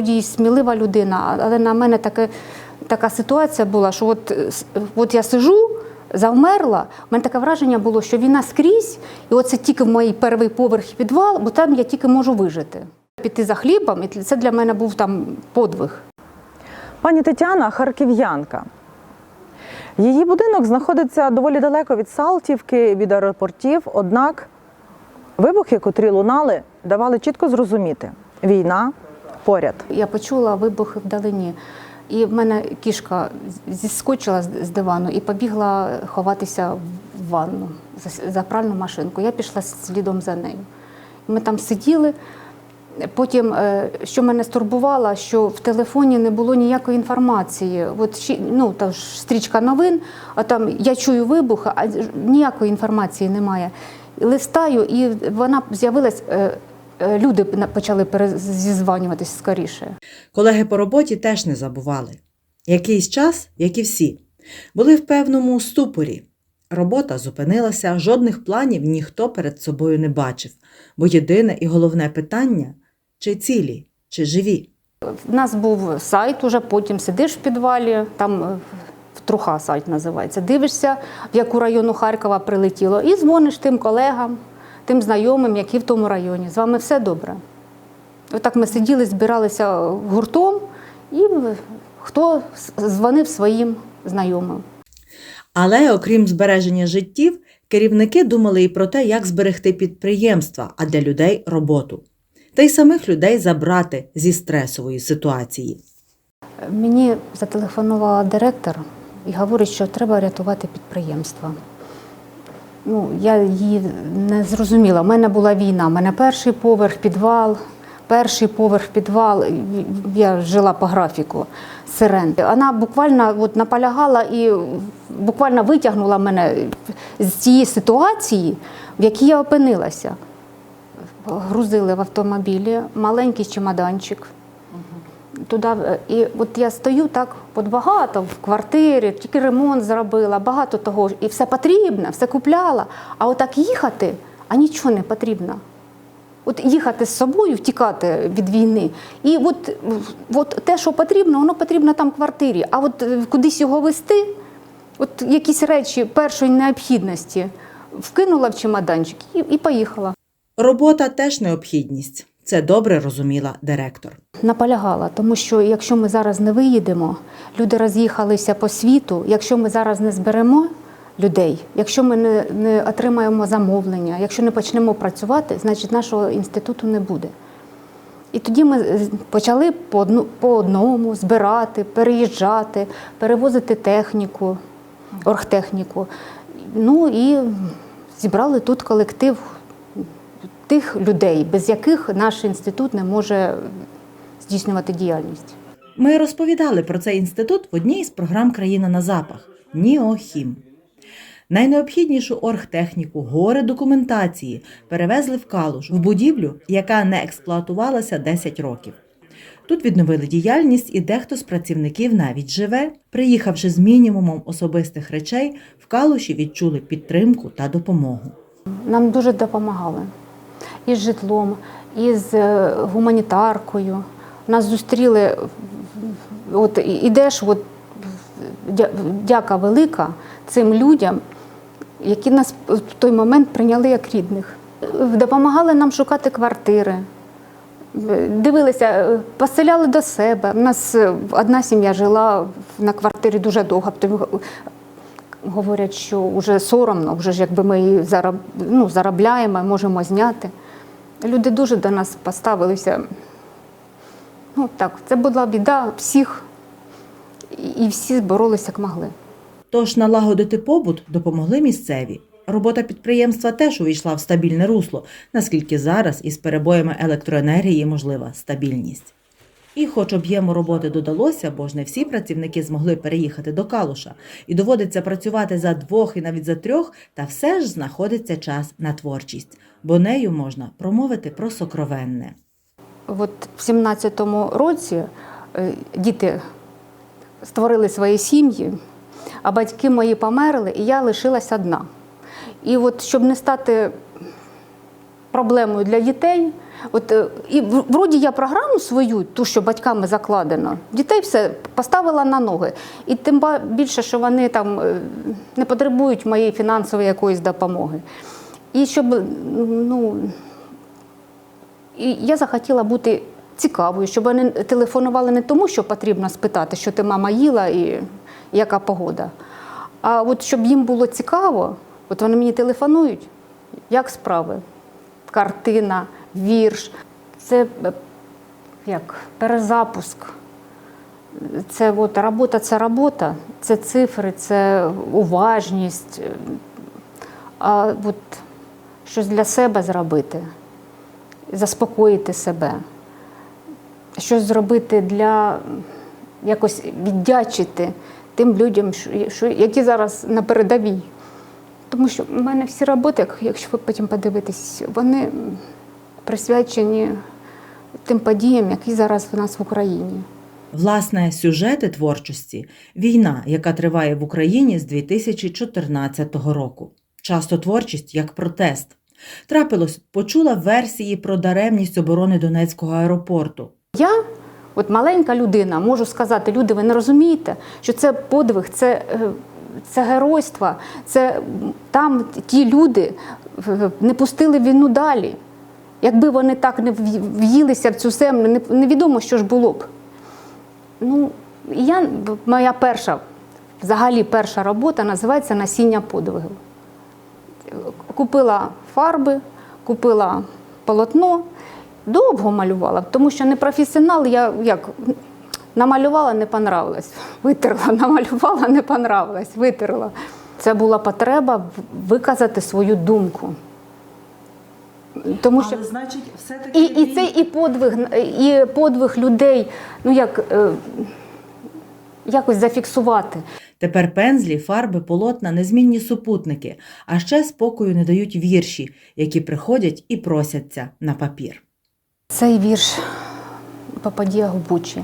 Вроді і смілива людина, але на мене таке, така ситуація була, що от, от я сижу, завмерла. У мене таке враження було, що війна скрізь, і оце тільки в моїй перший поверх підвал, бо там я тільки можу вижити. Піти за хлібом, і це для мене був там подвиг. Пані Тетяна харків'янка. Її будинок знаходиться доволі далеко від Салтівки, від аеропортів. Однак вибухи, котрі лунали, давали чітко зрозуміти: війна поряд. Я почула вибухи вдалині. І в мене кішка зіскочила з- дивану і побігла ховатися в ванну за- пральну машинку. Я пішла слідом за нею. Ми там сиділи. Потім, е, що мене стурбувало, що в телефоні не було ніякої інформації. От ну, та ж стрічка новин, а там я чую вибух, а ніякої інформації немає. Листаю, і вона з'явилась. Е, Люди почали перезізванюватись скоріше. Колеги по роботі теж не забували. Якийсь час, як і всі, були в певному ступорі. Робота зупинилася, жодних планів ніхто перед собою не бачив, бо єдине і головне питання чи цілі, чи живі. У нас був сайт, уже потім сидиш в підвалі, там е, труха сайт називається. Дивишся, в яку району Харкова прилетіло, і дзвониш тим колегам, тим знайомим, які в тому районі. З вами все добре. Отак ми сиділи, збиралися гуртом, і хто дзвонив своїм знайомим. Але окрім збереження життів, керівники думали і про те, як зберегти підприємства, а для людей роботу. Та й самих людей забрати зі стресової ситуації. Мені зателефонувала директор і говорить, що треба рятувати підприємство. Ну, я її не зрозуміла. У мене була війна. У мене перший поверх, підвал, перший поверх, підвал. Я жила по графіку сирен. Вона буквально от наполягала і буквально витягнула мене з цієї ситуації, в якій я опинилася. Грузили в автомобілі маленький чемоданчик туди. е, І от я стою так от багато в квартирі, тільки ремонт зробила, багато того. І все потрібно, все купляла. А отак їхати, а нічого не потрібно. От їхати з собою, втікати від війни. І от, от те, що потрібно, воно потрібно там в квартирі. А от е, кудись його вести, от якісь речі першої необхідності вкинула в чемоданчик і, і поїхала. Робота теж необхідність. Це добре розуміла директор. Наполягала, тому що якщо ми зараз не виїдемо, люди роз'їхалися по світу. Якщо ми зараз не зберемо людей, якщо ми не, не отримаємо замовлення, якщо не почнемо працювати, значить нашого інституту не буде. І тоді ми почали по, одну, по одному збирати, переїжджати, перевозити техніку, оргтехніку. Ну і зібрали тут колектив тих людей, без яких наш інститут не може здійснювати діяльність. Ми розповідали про цей інститут в одній із програм Країна на запах Ніохім. Найнеобхіднішу оргтехніку, гори документації перевезли в Калуш в будівлю, яка не експлуатувалася 10 років. Тут відновили діяльність, і дехто з працівників навіть живе. Приїхавши з мінімумом особистих речей, в Калуші відчули підтримку та допомогу. Нам дуже допомагали і з житлом, і з е, гуманітаркою. Нас зустріли, от ідеш, от, дяка велика цим людям, які нас в той момент прийняли як рідних. Допомагали нам шукати квартири. Дивилися, поселяли до себе. У нас е, одна сім'я жила на квартирі дуже довго. Говорять, що вже соромно, вже ж якби ми її ну, заробляємо, можемо зняти. Люди дуже до нас поставилися. Ну так, це була біда всіх, і- всі боролися як могли. Тож налагодити побут допомогли місцеві. Робота підприємства теж увійшла в стабільне русло, наскільки зараз із перебоями електроенергії можлива стабільність. І хоч об'єму роботи додалося, бо ж не всі працівники змогли переїхати до Калуша, і доводиться працювати за двох і навіть за трьох, та все ж знаходиться час на творчість, бо нею можна промовити про сокровенне. От в 17-му році е, діти створили свої сім'ї, а батьки мої померли, і я лишилась одна. І от щоб не стати проблемою для дітей, От е, і вроді я програму свою, ту, що батьками закладено, дітей все поставила на ноги. І тим більше, що вони там е, не потребують моєї фінансової якоїсь допомоги. І щоб ну, і я захотіла бути цікавою, щоб вони телефонували не тому, що потрібно спитати, що ти мама їла і яка погода. А от щоб їм було цікаво, от вони мені телефонують, як справи? Картина, вірш. Це е, як перезапуск. Це от робота це робота, це цифри, це уважність. А от щось для себе зробити, заспокоїти себе, щось зробити для якось віддячити тим людям, що, які зараз на передовій. Тому що в мене всі роботи, як- якщо ви потім подивитесь, вони присвячені тим подіям, які зараз в нас в Україні. Власне, сюжети творчості війна, яка триває в Україні з 2014 року. Часто творчість як протест. Трапилось, почула версії про даремність оборони Донецького аеропорту. Я, от маленька людина, можу сказати, люди, ви не розумієте, що це подвиг, це, е, це геройство, це там ті люди не пустили війну далі. Якби вони так не в'їлися в цю землю, невідомо, що ж було б. Ну, я, моя перша, взагалі перша робота називається Насіння подвигу. Купила фарби, купила полотно, довго малювала, тому що не професіонал, я як намалювала, не понравилось. Витерла, намалювала, не понравилось, витерла. Це була потреба виказати свою думку. Тому що значить, все-таки і, і це і подвиг, і подвиг людей, ну як е, якось зафіксувати. Тепер пензлі, фарби, полотна незмінні супутники, а ще спокою не дають вірші, які приходять і просяться на папір. Цей вірш по подіях в Бучі.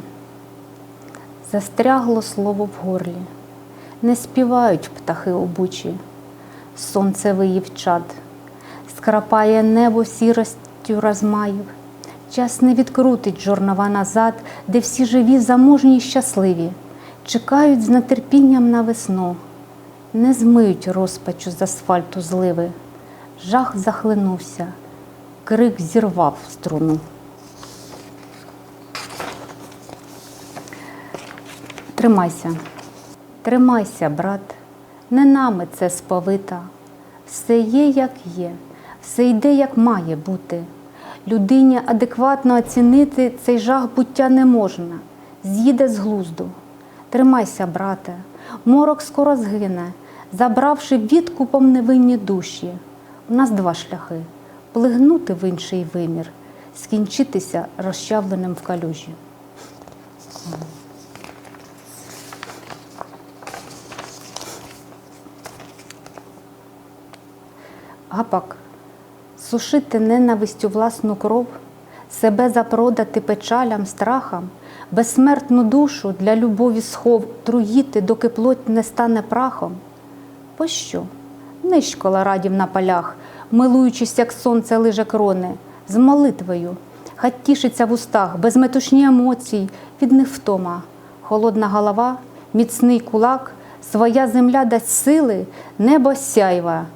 Застрягло слово в горлі, не співають птахи у бучі, сонце виїв чад, скрапає небо сіростю розмаїв. Час не відкрутить жорнова назад, де всі живі, заможні й щасливі, чекають з нетерпінням на весну, не змиють розпачу з асфальту зливи. Жах захлинувся, крик зірвав струну. Тримайся, тримайся, брат, не нами це сповита. Все є, як є, все йде, як має бути. Людині адекватно оцінити цей жах буття не можна, з'їде з глузду. Тримайся, брате, морок скоро згине, забравши відкупом невинні душі. У нас два шляхи плигнути в інший вимір, скінчитися розчавленим в калюжі. Гапак, сушити ненавистю власну кров, себе запродати печалям, страхам, безсмертну душу для любові схов труїти, доки плоть не стане прахом. Пощо? Нишкола радів на полях, милуючись, як сонце лиже крони, з молитвою, хай тішиться в устах, без метушні емоцій, від них втома, холодна голова, міцний кулак, своя земля дасть сили, небо сяйва.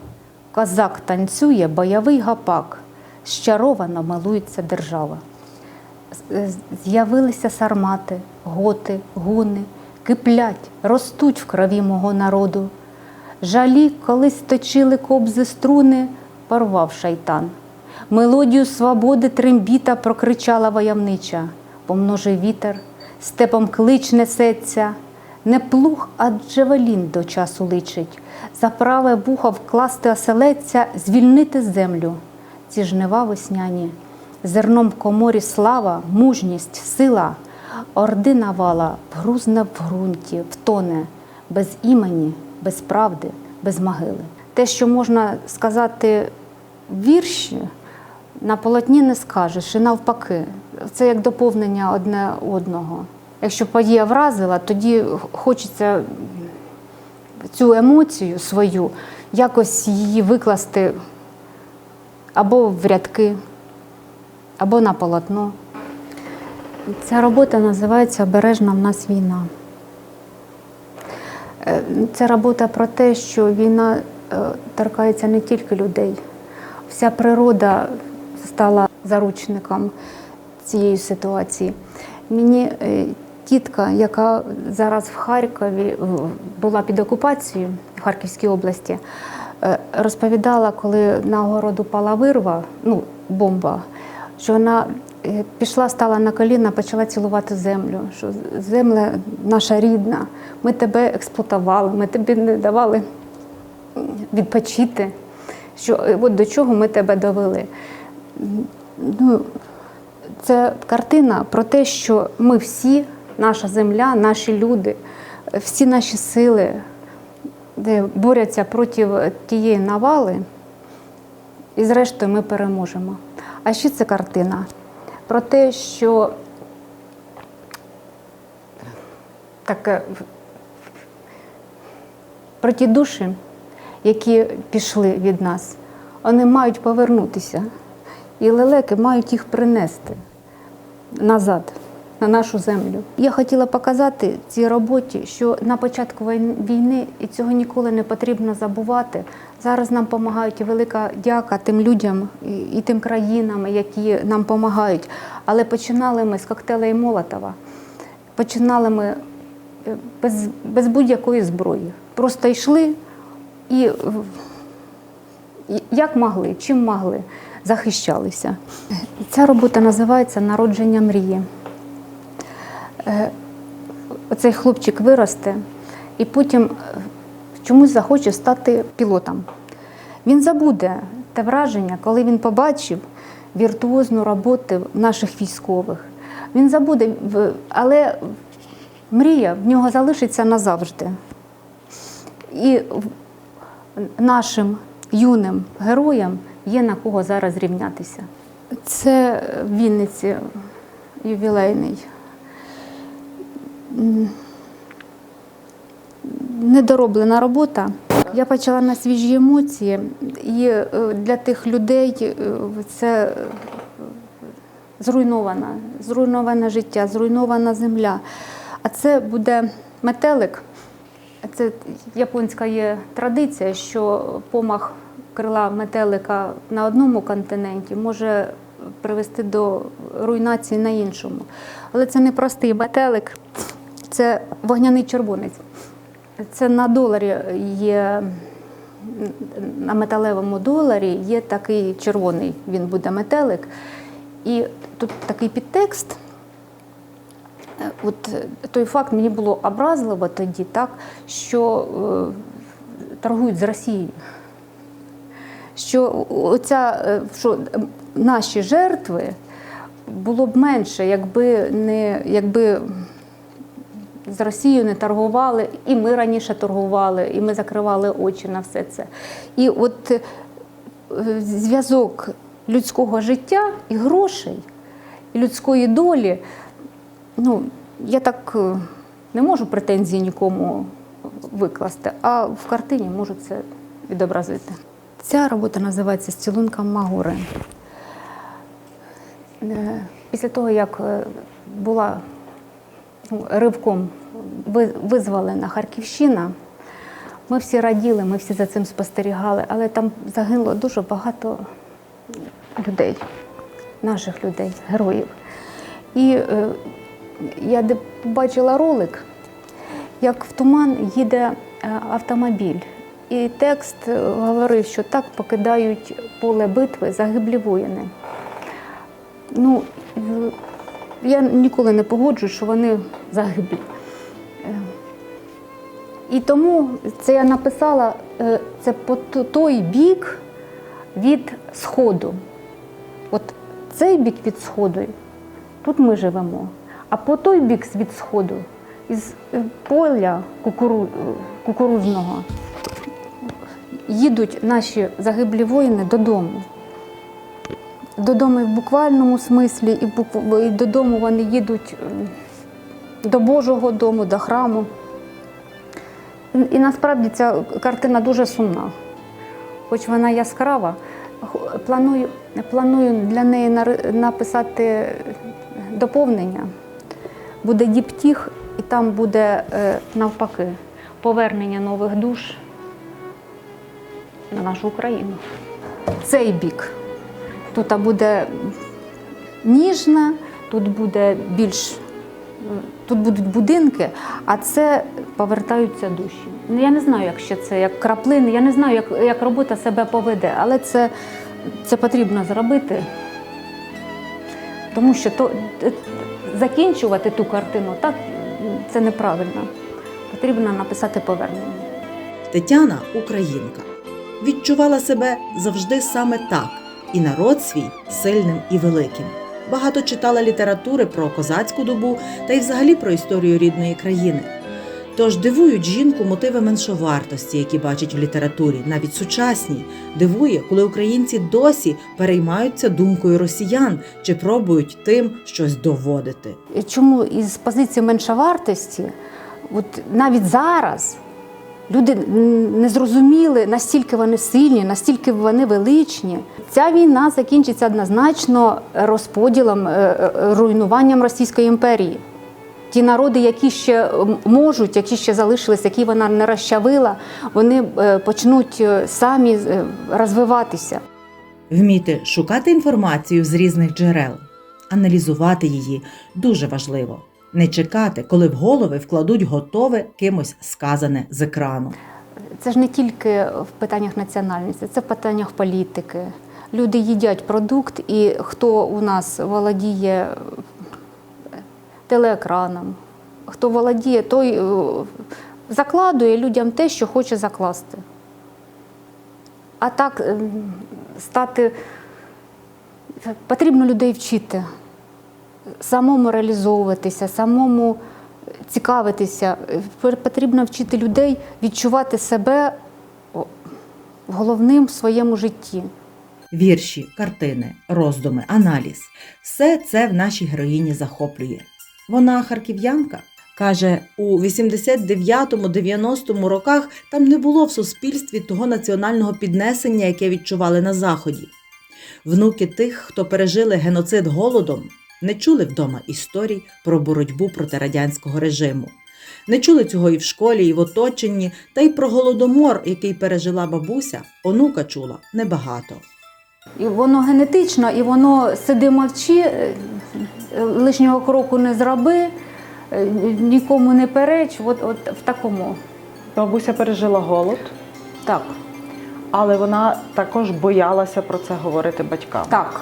Козак танцює, бойовий гапак, щаровано милується держава. З'явилися сармати, готи, гуни, киплять, ростуть в крові мого народу. Жалі колись точили кобзи струни, порвав шайтан. Мелодію свободи трембіта прокричала войовнича, помножив вітер, степом клич несеться. Не плуг, а джевелін до часу личить. За праве вухо вкласти оселеця, звільнити землю. Ці жнива весняні. Зерном в коморі слава, мужність, сила. Орди навала вгрузне в ґрунті, втоне, без імені, без правди, без могили. Те, що можна сказати вірші, на полотні не скажеш, і навпаки. Це як доповнення одне одного. Якщо подія вразила, тоді хочеться цю емоцію свою якось її викласти або в рядки, або на полотно. Ця робота називається Обережна в нас війна. Е, Це робота про те, що війна е, торкається не тільки людей. Вся природа стала заручником цієї ситуації. Мені е, тітка, яка зараз в Харкові була під окупацією в Харківській області, е, розповідала, коли на городу пала вирва, ну, бомба, що вона е, пішла, стала на коліна, почала цілувати землю. Що земля наша рідна, ми тебе експлуатували, ми тобі не давали відпочити. Що е, от до чого ми тебе довели. Ну, це картина про те, що ми всі, наша земля, наші люди, е, всі наші сили де борються проти тієї навали, і зрештою ми переможемо. А ще це картина про те, що таке про ті душі, які пішли від нас, вони мають повернутися. І лелеки мають їх принести назад, на нашу землю. Я хотіла показати цій роботі, що на початку війни і цього ніколи не потрібно забувати. Зараз нам допомагають велика дяка тим людям і, тим країнам, які нам допомагають. Але починали ми з коктейлей Молотова. Починали ми е, без, без будь-якої зброї. Просто йшли і як могли, чим могли, захищалися. Ця робота називається Народження мрії. Е, Оцей хлопчик виросте і потім е, чомусь захоче стати пілотом. Він забуде те враження, коли він побачив віртуозну роботу наших військових. Він забуде, але мрія в нього залишиться назавжди. І нашим юним героям є на кого зараз рівнятися. Це в Вінниці ювілейний. Недороблена робота. Я почала на свіжі емоції, і е, для тих людей е, це е, зруйнована, зруйноване життя, зруйнована земля. А це буде метелик. Це японська є традиція, що помах крила метелика на одному континенті може привести до руйнації на іншому. Але це не простий метелик, це вогняний червонець. Це на доларі є, на металевому доларі є такий червоний, він буде метелик. І тут такий підтекст. От е, той факт мені було образливо тоді, так, що е, торгують з Росією. Що оця, е, що наші жертви було б менше, якби не якби з Росією не торгували, і ми раніше торгували, і ми закривали очі на все це. І от е, зв'язок людського життя і грошей, і людської долі, ну, я так е, не можу претензії нікому викласти, а в картині можу це відобразити. Ця робота називається Зцілунком Магури. Е, Після того, як була ривком ви- визволена Харківщина, ми всі раділи, ми всі за цим спостерігали, але там загинуло дуже багато людей, наших людей, героїв. І е, я де побачила ролик, як в туман їде е, автомобіль. І текст е, говорив, що так покидають поле битви загиблі воїни. Ну, я ніколи не погоджуюсь, що вони загиблі. Е, І тому це я написала е, це по той бік від Сходу. От цей бік від Сходу, тут ми живемо. А по той бік від Сходу, із е, поля кукуру, кукурузного, їдуть наші загиблі воїни додому. Додому в буквальному смислі, і, букв- і додому вони їдуть е, до Божого дому, до храму. І, і насправді ця картина дуже сумна. Хоч вона яскрава, Планую, планую для неї написати доповнення. Буде діптіх, і там буде е, навпаки повернення нових душ на нашу Україну. Цей бік. Тут буде ніжна, тут буде більш. Тут будуть будинки, а це повертаються душі. Ну, Я не знаю, як ще це, як краплини, я не знаю, як, як робота себе поведе, але це, це потрібно зробити. Тому що то, е, закінчувати ту картину так це неправильно. Потрібно написати повернення. Тетяна українка. Відчувала себе завжди саме так, і народ свій сильним і великим. Багато читала літератури про козацьку добу та й взагалі про історію рідної країни. Тож дивують жінку мотиви меншовартості, які бачить в літературі, навіть сучасній. Дивує, коли українці досі переймаються думкою росіян чи пробують тим щось доводити. Чому із позиції меншовартості, от навіть зараз люди не зрозуміли, настільки вони сильні, настільки вони величні. Ця війна закінчиться однозначно розподілом, е, е, руйнуванням Російської імперії. Ті народи, які ще можуть, які ще залишились, які вона не розчавила, вони е, почнуть е, самі е, розвиватися. Вміти шукати інформацію з різних джерел, аналізувати її дуже важливо. Не чекати, коли в голови вкладуть готове кимось сказане з екрану. Це ж не тільки в питаннях національності, це в питаннях політики. Люди їдять продукт, і хто у нас володіє телеекраном, хто володіє, той е, закладує людям те, що хоче закласти. А так е, стати потрібно людей вчити, самому реалізовуватися, самому цікавитися. Потрібно вчити людей відчувати себе головним в своєму житті. Вірші, картини, роздуми, аналіз все це в нашій героїні захоплює. Вона харків'янка. Каже, у 89-90 роках там не було в суспільстві того національного піднесення, яке відчували на Заході. Внуки тих, хто пережили геноцид голодом, не чули вдома історій про боротьбу проти радянського режиму. Не чули цього і в школі, і в оточенні, та й про голодомор, який пережила бабуся, онука чула небагато. І воно генетично, і воно сиди мовчи, е, лишнього кроку не зроби, е, нікому не переч. От, от в такому. Бабуся пережила голод, Так, але вона також боялася про це говорити батькам. так.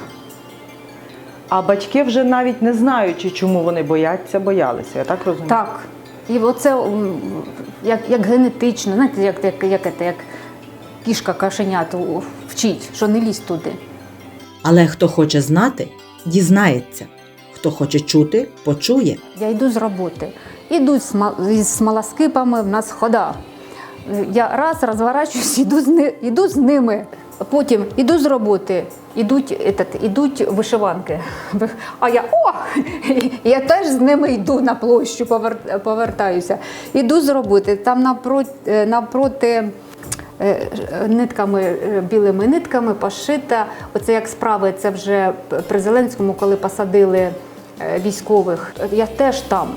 А батьки вже навіть не знаючи, чому вони бояться, боялися. Я так розумію? Так. І оце як, як генетично, знаєте, як, як, як, як, як кішка кашеняту вчить, що не лізь туди. Але хто хоче знати, дізнається. Хто хоче чути, почує. Я йду з роботи. Іду з смолоскипами, в нас хода. Я раз розворачуюсь, іду з, іду з ними. Потім іду з роботи, ідуть, етат, ідуть вишиванки. А я о! Я теж з ними йду на площу, повертаюся. Іду з роботи. Там напроти, напроти е, нитками, е, білими нитками пошита. Оце як справи, це вже при Зеленському, коли посадили е, військових. Я теж там.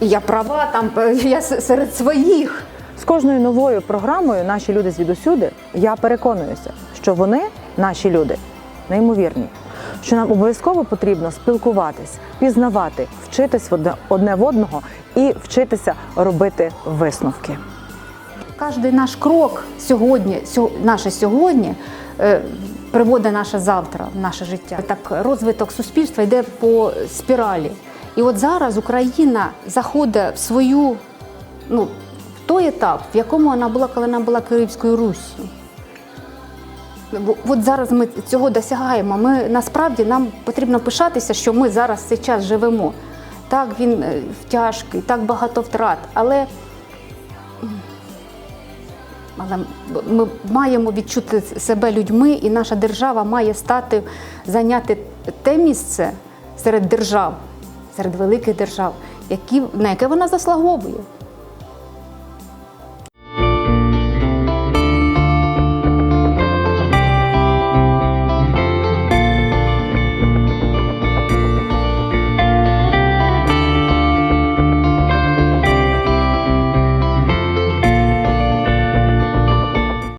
Я права там, е, я серед своїх. З кожною новою програмою наші люди звідусюди я переконуюся, що вони, наші люди, неймовірні. Що нам обов'язково потрібно спілкуватись, пізнавати, вчитись одне- в одного і вчитися робити висновки. Кожен наш крок сьогодні, сьо- наше сьогодні е, приводить наше завтра, в наше життя. Так розвиток суспільства йде по спіралі. І от зараз Україна заходить в свою, ну, той етап, в якому вона була, коли вона була Київською Руссю. От зараз ми цього досягаємо. Ми насправді нам потрібно пишатися, що ми зараз цей час живемо. Так, він е, тяжкий, так багато втрат, але але ми маємо відчути себе людьми, і наша держава має стати зайняти те місце серед держав, серед великих держав, які, на яке вона заслуговує.